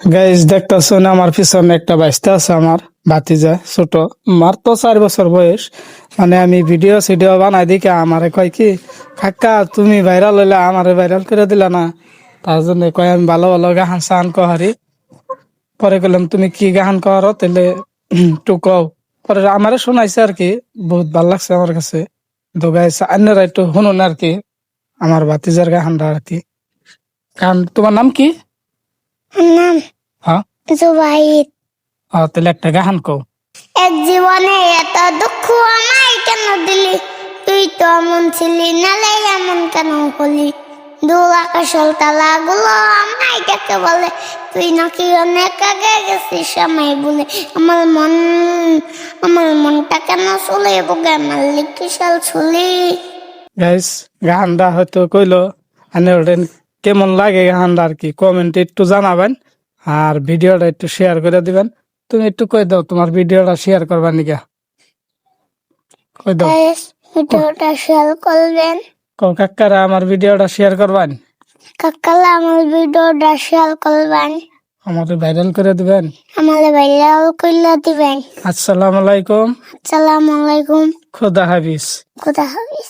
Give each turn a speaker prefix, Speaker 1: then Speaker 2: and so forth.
Speaker 1: Guys দেখতেছ না আমার পিছনে একটা বাইসটা আছে আমার ভাতিজা, ছোট। মার তো চার বছর বয়স। মানে আমি ভিডিও সিডিও বানাই দিকে আমারে কয় কি, কাকা, তুমি ভাইরাল হইলে আমারে ভাইরাল করে দিলা না? তার জন্য কয়, আমি ভালো ভালো গাহান সাহান কহারি। পরে গেলাম তুমি কি গাহান কহারো? তাহলে কও। পরে আমারে শোনাইছে আর কি, বহুত ভালো লাগছে আমার কাছে। তো গাইজ অন্যরা একটু শুনুন আর কি, আমার ভাতিজার গাহানটা আর কি। গান, তোমার নাম কি?
Speaker 2: নাম?
Speaker 1: হ্যাঁ?
Speaker 2: জুবাইদ।
Speaker 1: ও তাহলে একটা গাহান কও।
Speaker 2: এক জীবনে এত দুঃখ আমায় কেন দিলি? তুই তো এমন ছিলি নালে এমন কেন হলি? আকাশল তালা গুলো আমায় ডেকে বলে? তুই নাকি অনেক আগে গেছিস আমায় বলে। আমার মন আমার মনটা কেন চলে বুকে মাল্লিক কিশাল ছুলি
Speaker 1: গাইস গানটা হয়তো কইলো আনে কেমন লাগে গানটা আর কি? কমেন্টে একটু জানাবেন আর ভিডিওটা একটু শেয়ার করে দিবেন। তুমি একটু কই দাও তোমার ভিডিওটা শেয়ার করবা নিকা? কই দাও।
Speaker 2: ভিডিওটা শেয়ার করবেন।
Speaker 1: কও কাকারা আমার ভিডিওটা শেয়ার করবেন?
Speaker 2: কাকালা আমার ভিডিওটা শেয়ার করবেন।
Speaker 1: আমাদের ভাইরাল করে দিবেন?
Speaker 2: আমার ভাইরাল করলে দিবেন।
Speaker 1: আসসালামু আলাইকুম।
Speaker 2: আসসালামু আলাইকুম।
Speaker 1: খোদা হাফিজ।
Speaker 2: খোদা হাফিজ।